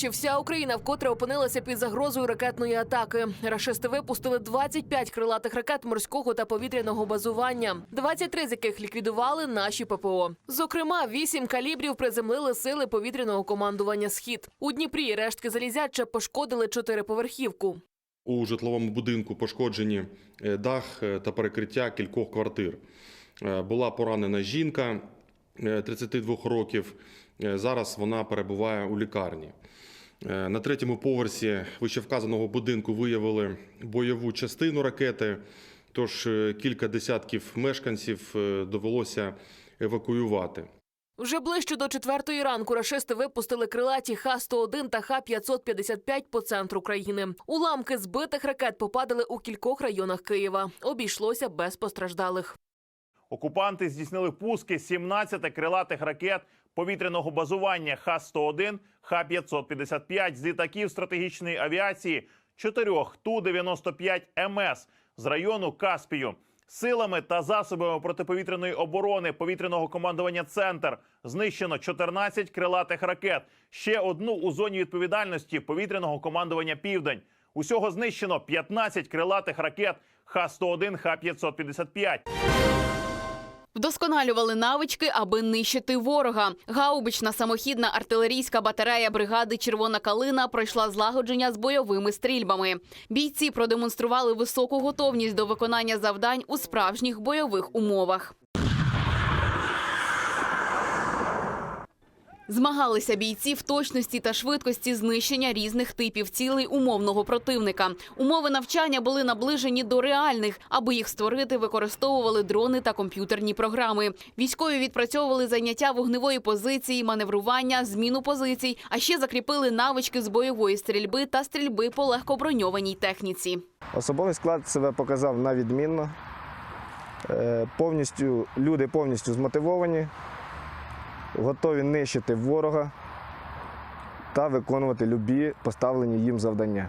Ночі вся Україна вкотре опинилася під загрозою ракетної атаки. Рашисти випустили 25 крилатих ракет морського та повітряного базування, 23 з яких ліквідували наші ППО. Зокрема, 8 калібрів приземлили сили повітряного командування Схід. У Дніпрі рештки залізяча пошкодили чотириповерхівку. У житловому будинку пошкоджені е, дах е, та перекриття кількох квартир. Е, Була поранена жінка е, 32 років. Зараз вона перебуває у лікарні. Е, На третьому поверсі вищевказаного будинку виявили бойову частину ракети, тож е, кілька десятків мешканців е, довелося евакуювати. Вже ближче до четвертої ранку рашисти випустили крилаті Х-101 та Х-555 по центру країни. Уламки збитих ракет попадали у кількох районах Києва. Обійшлося без постраждалих. Окупанти здійснили пуски 17 крилатих ракет повітряного базування Х-101, Х-555 з літаків стратегічної авіації, чотирьох Ту-95 МС з району Каспію. Силами та засобами протиповітряної оборони повітряного командування Центр знищено 14 крилатих ракет, ще одну у зоні відповідальності повітряного командування Південь. Усього знищено 15 крилатих ракет Х-101, Х-555. Вдосконалювали навички, аби нищити ворога. Гаубична самохідна артилерійська батарея бригади Червона калина пройшла злагодження з бойовими стрільбами. Бійці продемонстрували високу готовність до виконання завдань у справжніх бойових умовах. Змагалися бійці в точності та швидкості знищення різних типів цілей умовного противника. Умови навчання були наближені до реальних. Аби їх створити, використовували дрони та комп'ютерні програми. Військові відпрацьовували заняття вогневої позиції, маневрування, зміну позицій, а ще закріпили навички з бойової стрільби та стрільби по легкоброньованій техніці. Особовий склад себе показав на відмінно. Е, Повністю, люди повністю змотивовані, готові нищити ворога та виконувати любі поставлені їм завдання.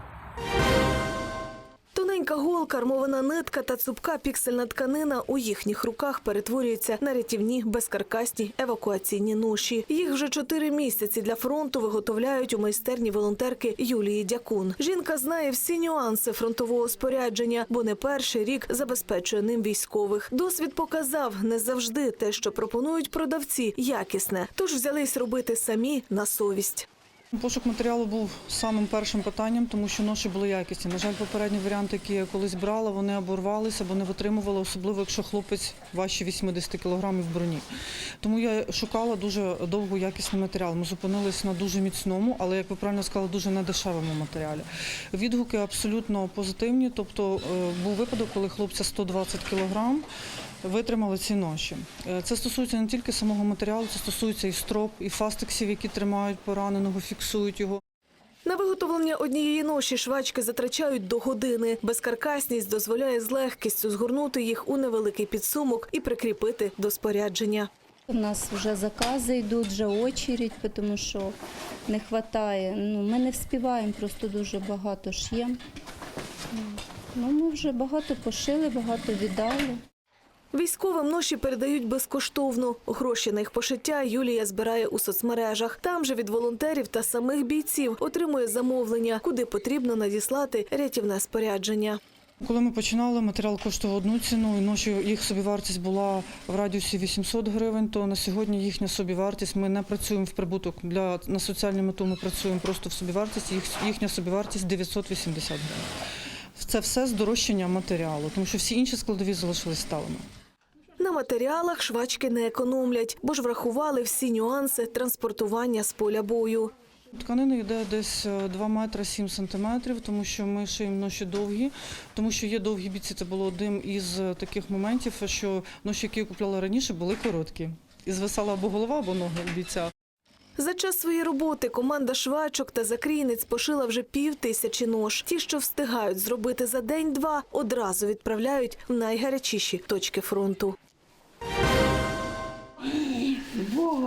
Голка, армована нитка та цупка піксельна тканина у їхніх руках перетворюються на рятівні безкаркасні евакуаційні ноші. Їх вже чотири місяці для фронту виготовляють у майстерні волонтерки Юлії Дякун. Жінка знає всі нюанси фронтового спорядження, бо не перший рік забезпечує ним військових. Досвід показав не завжди те, що пропонують продавці, якісне. Тож взялись робити самі на совість. Пошук матеріалу був самим першим питанням, тому що ноші були якісні. На жаль, попередні варіанти, які я колись брала, вони оборвалися або не витримували, особливо якщо хлопець важче 80 кілограмів броні. Тому я шукала дуже довго якісний матеріал. Ми зупинились на дуже міцному, але як ви правильно сказали, дуже недешевому матеріалі. Відгуки абсолютно позитивні. Тобто е, був випадок, коли хлопця 120 кілограм. Витримали ці ноші. Е, Це стосується не тільки самого матеріалу, це стосується і строп, і фастексів, які тримають пораненого, фіксують його. На виготовлення однієї ноші швачки затрачають до години. Безкаркасність дозволяє з легкістю згорнути їх у невеликий підсумок і прикріпити до спорядження. У нас вже закази йдуть, вже очередь, тому що не вистачає. Ну, ми не вспіваємо, просто дуже багато ш'ємо. Ну, ми вже багато пошили, багато віддали. Військовим ноші передають безкоштовно. Гроші на їх пошиття Юлія збирає у соцмережах. Там же від волонтерів та самих бійців отримує замовлення, куди потрібно надіслати рятівне спорядження. Коли ми починали, матеріал коштував одну ціну, і ночі їх собівартість була в радіусі 800 гривень, то на сьогодні їхня собівартість, ми не працюємо в прибуток. Для, на соціальну мету ми працюємо просто в собівартість, їх, їхня собівартість 980 гривень. Це все здорожчання матеріалу, тому що всі інші складові залишились сталими. На матеріалах швачки не економлять, бо ж врахували всі нюанси транспортування з поля бою. Тканина йде десь е, 2 метри 7 сантиметрів, тому що ми шиємо ноші довгі, тому що є довгі бійці. Це було одним із е, таких моментів, що ноші, які я купляла раніше, були короткі. І звисала або голова, або ноги бійця. За час своєї роботи команда швачок та закрійниць пошила вже пів тисячі нож. Ті, що встигають зробити за день-два, одразу відправляють в найгарячіші точки фронту.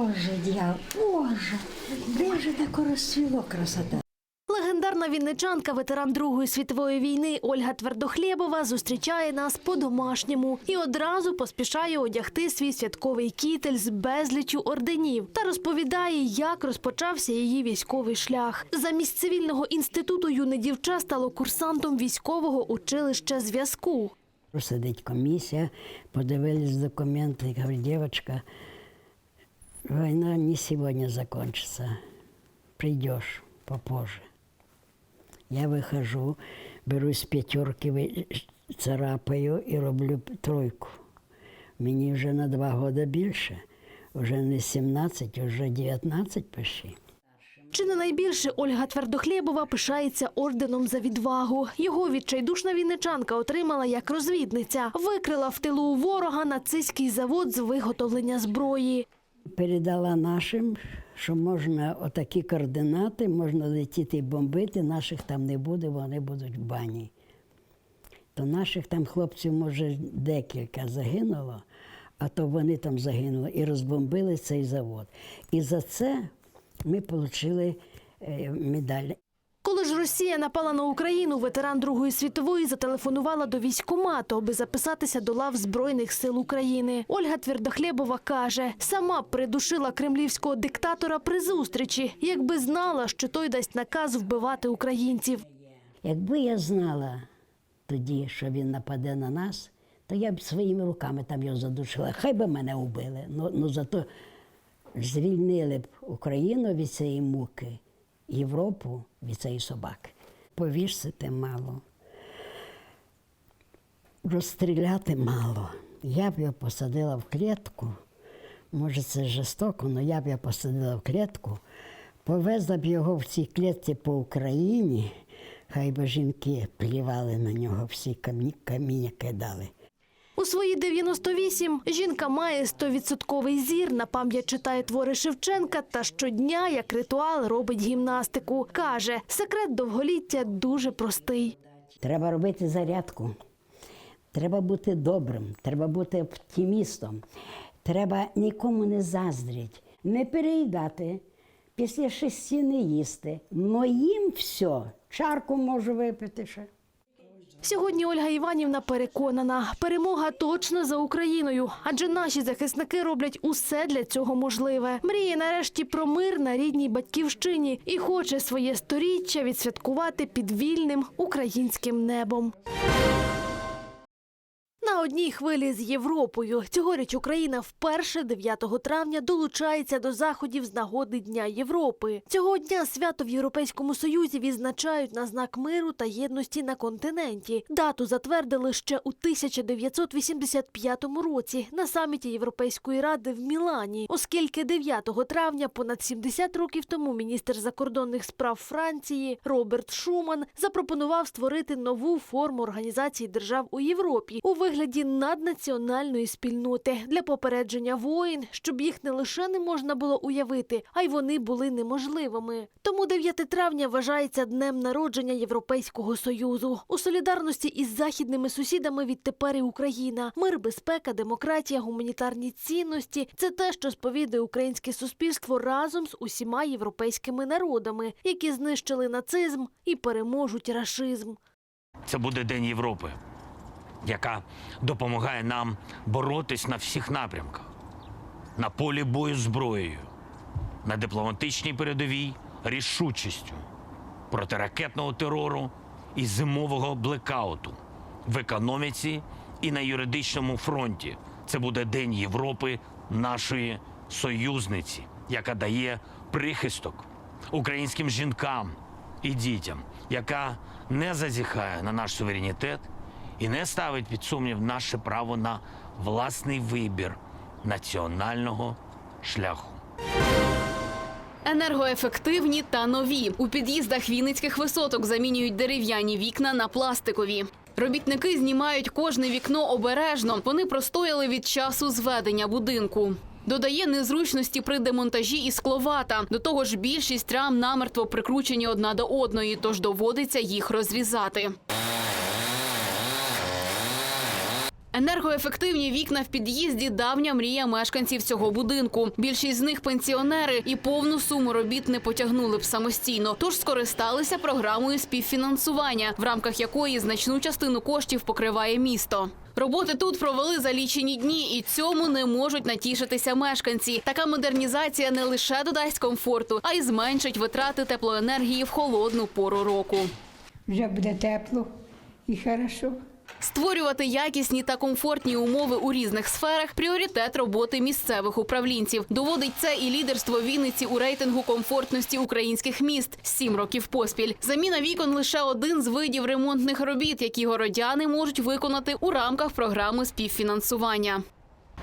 Боже, дьявол, Боже, де ж таке розцвіло красота? Легендарна вінничанка, ветеран Другої світової війни Ольга Твердохлєбова зустрічає нас по-домашньому і одразу поспішає одягти свій святковий кітель з безлічю орденів та розповідає, як розпочався її військовий шлях. Замість цивільного інституту юне дівча стало курсантом військового училища зв'язку. Сидить комісія, подивились документи, говорю, дівчинка, війна не сьогодні закінчиться. Прийдеш попозже. Я вихожу, берусь п'ятерки, ви- царапаю і роблю тройку. Мені вже на два роки більше, вже не 17, вже 19 почти. Чи не найбільше Ольга Твердохлєбова пишається орденом за відвагу. Його відчайдушна вінничанка отримала як розвідниця. Викрила в тилу у ворога нацистський завод з виготовлення зброї. Передала нашим, що можна отакі координати, можна летіти і бомбити, наших там не буде, вони будуть в бані. То наших там хлопців, може, декілька загинуло, а то вони там загинули і розбомбили цей завод. І за це ми отримали медаль. Коли ж Росія напала на Україну, ветеран Другої світової зателефонувала до військкомату, аби записатися до лав Збройних сил України. Ольга Твердохлєбова каже, сама придушила кремлівського диктатора при зустрічі, якби знала, що той дасть наказ вбивати українців. Якби я знала тоді, що він нападе на нас, то я б своїми руками там його задушила. Хай би мене вбили. Ну, ну зато звільнили б Україну від цієї муки, Європу від цієї собаки. Повісити мало, розстріляти мало. Я б його посадила в клітку. Може, це жорстоко, але я б його посадила в клітку, повезла б його в цій клітці по Україні, хай би жінки плівали на нього, всі каміння кидали. У свої 98 жінка має 100% зір, на пам'ять читає твори Шевченка та щодня, як ритуал, робить гімнастику. Каже, секрет довголіття дуже простий. Треба робити зарядку. Треба бути добрим, треба бути оптимістом. Треба нікому не заздріть, не переїдати, після шести не їсти. Но їм все, чарку можу випити ще. Сьогодні Ольга Іванівна переконана, перемога точно за Україною, адже наші захисники роблять усе для цього можливе. Мріє нарешті про мир на рідній батьківщині і хоче своє сторіччя відсвяткувати під вільним українським небом. Одній хвилі з Європою цьогоріч Україна вперше 9 травня долучається до заходів з нагоди Дня Європи. Цього дня свято в Європейському Союзі відзначають на знак миру та єдності на континенті. Дату затвердили ще у 1985 році на саміті Європейської ради в Мілані, оскільки 9 травня, понад 70 років тому, міністр закордонних справ Франції Роберт Шуман запропонував створити нову форму організації держав у Європі у вигляді наднаціональної спільноти для попередження воїн, щоб їх не лише не можна було уявити, а й вони були неможливими. Тому 9 травня вважається днем народження Європейського союзу. У солідарності із західними сусідами відтепер і Україна. Мир, безпека, демократія, гуманітарні цінності це те, що сповідує українське суспільство разом з усіма європейськими народами, які знищили нацизм і переможуть рашизм. Це буде День Європи, яка допомагає нам боротись на всіх напрямках: на полі бою зброєю, на дипломатичній передовій рішучістю, проти ракетного терору і зимового блекауту, в економіці і на юридичному фронті. Це буде День Європи, нашої союзниці, яка дає прихисток українським жінкам і дітям, яка не зазіхає на наш суверенітет і не ставить під сумнів наше право на власний вибір національного шляху. Енергоефективні та нові. У під'їздах Вінницьких висоток замінюють дерев'яні вікна на пластикові. Робітники знімають кожне вікно обережно. Вони простояли від часу зведення будинку. Додає незручності при демонтажі і скловата. До того ж, більшість рам намертво прикручені одна до одної, тож доводиться їх розрізати. Енергоефективні вікна в під'їзді давня мрія мешканців цього будинку. Більшість з них пенсіонери і повну суму робіт не потягнули б самостійно, тож скористалися програмою співфінансування, в рамках якої значну частину коштів покриває місто. Роботи тут провели за лічені дні, і цьому не можуть натішитися мешканці. Така модернізація не лише додасть комфорту, а й зменшить витрати теплоенергії в холодну пору року. Вже буде тепло і хорошо. Створювати якісні та комфортні умови у різних сферах пріоритет роботи місцевих управлінців. Доводить це і лідерство Вінниці у рейтингу комфортності українських міст сім років поспіль. Заміна вікон лише один з видів ремонтних робіт, які городяни можуть виконати у рамках програми співфінансування.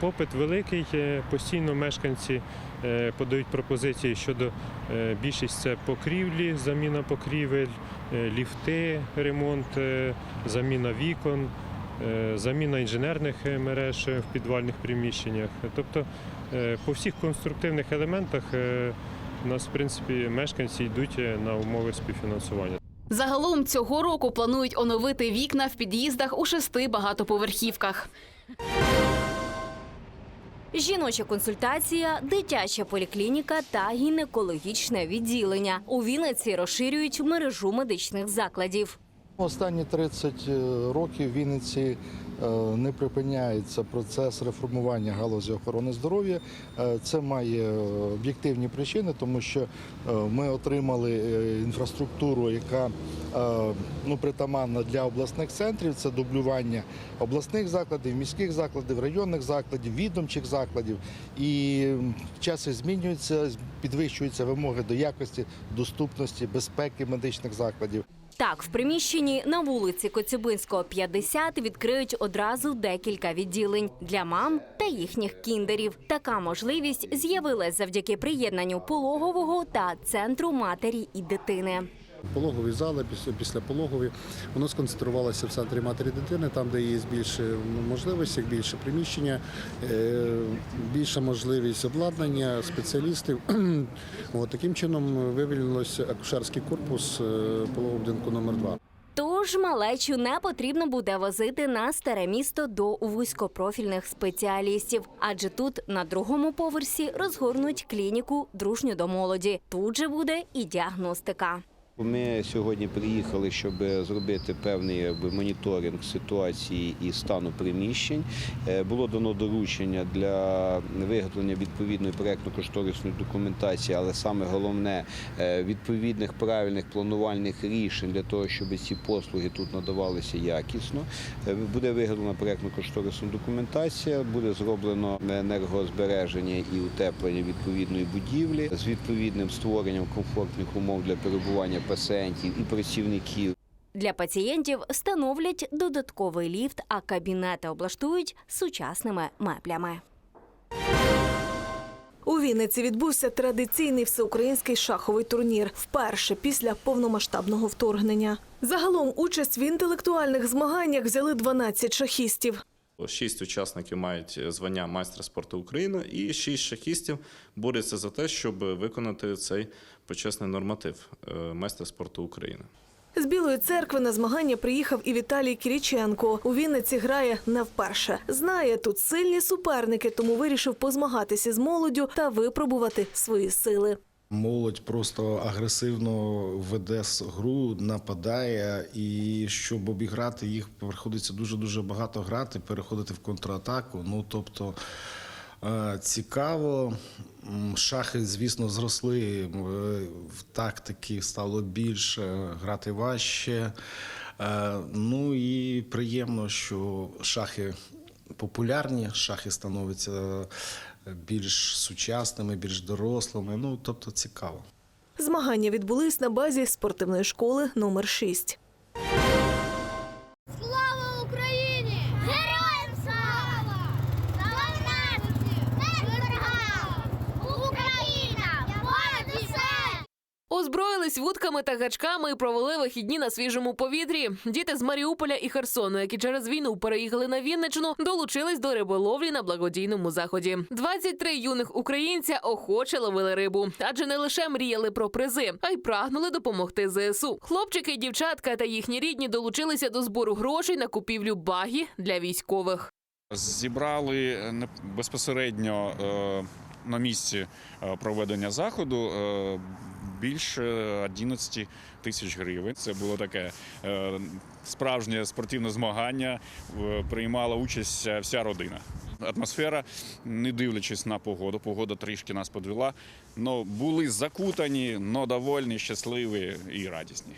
Попит великий, е, постійно мешканці е, подають пропозиції щодо е, більшість це покрівлі, заміна покрівель, ліфти, ремонт, заміна вікон, заміна інженерних мереж в підвальних приміщеннях. Тобто по всіх конструктивних елементах у нас, в принципі, мешканці йдуть на умови співфінансування. Загалом цього року планують оновити вікна в під'їздах у шести багатоповерхівках. Жіноча консультація, дитяча поліклініка та гінекологічне відділення. У Вінниці розширюють мережу медичних закладів. Останні 30 років в Вінниці е, не припиняється процес реформування галузі охорони здоров'я. Е, Це має об'єктивні причини, тому що е, ми отримали е, інфраструктуру, яка е, ну, притаманна для обласних центрів. Це дублювання обласних закладів, міських закладів, районних закладів, відомчих закладів. І часи змінюються, підвищуються вимоги до якості, доступності, безпеки медичних закладів. Так, в приміщенні на вулиці Коцюбинського, 50 відкриють одразу декілька відділень для мам та їхніх кіндерів. Така можливість з'явилась завдяки приєднанню пологового та центру матері і дитини. Пологові зали після, пологові воно сконцентрувалося в центрі матері дитини, там, де є більше можливостей, більше приміщення, е, більша можливість обладнання, спеціалістів. От, таким чином вивільнилося акушерський корпус е, пологового будинку номер 2 Тож малечу не потрібно буде возити на старе місто до вузькопрофільних спеціалістів, адже тут на другому поверсі розгорнуть клініку дружню до молоді. Тут же буде і діагностика. Ми сьогодні приїхали, щоб зробити певний моніторинг ситуації і стану приміщень. Е, Було дано доручення для виготовлення відповідної проєктно-кошторисної документації, але саме головне е, відповідних правильних планувальних рішень для того, щоб ці послуги тут надавалися якісно. Е, Буде виготовлена проєктно-кошторисна документація, буде зроблено енергозбереження і утеплення відповідної будівлі з відповідним створенням комфортних умов для перебування пацієнтів і працівників. Для пацієнтів встановлять додатковий ліфт, а кабінети облаштують сучасними меблями. У Вінниці відбувся традиційний всеукраїнський шаховий турнір вперше після повномасштабного вторгнення. Загалом участь в інтелектуальних змаганнях взяли 12 шахістів. Шість учасників мають звання майстра спорту України, і шість шахістів борються за те, щоб виконати цей почесний норматив е, майстра спорту України. З Білої церкви на змагання приїхав і Віталій Кіріченко. У Вінниці грає не вперше. Знає тут сильні суперники, тому вирішив позмагатися з молоддю та випробувати свої сили. Молодь просто агресивно веде гру, нападає, і щоб обіграти їх, приходиться дуже дуже багато грати, переходити в контратаку. Ну тобто е, цікаво. Шахи, звісно, зросли. е, В тактики стало більше, грати важче. Е, Ну і приємно, що шахи популярні, шахи становляться більш сучасними, більш дорослими. Ну тобто цікаво. Змагання відбулись на базі спортивної школи номер 6. Слава Україні! Героям слава! Слава нації! Перемога! Україна! Понад усе! Озброїлись вудками та гачками і провели вихідні на свіжому повітрі. Діти з Маріуполя і Херсону, які через війну переїхали на Вінничину, долучились до риболовлі на благодійному заході. 23 юних українця охоче ловили рибу, адже не лише мріяли про призи, а й прагнули допомогти ЗСУ. Хлопчики, дівчатка та їхні рідні долучилися до збору грошей на купівлю багі для військових. Зібрали е, безпосередньо е, на місці е, проведення заходу більше 11 тисяч гривень. Це було таке е, справжнє спортивне змагання. Приймала участь вся родина. Атмосфера, не дивлячись на погоду, погода трішки нас подвела. але були закутані, але довольні, щасливі і радісні.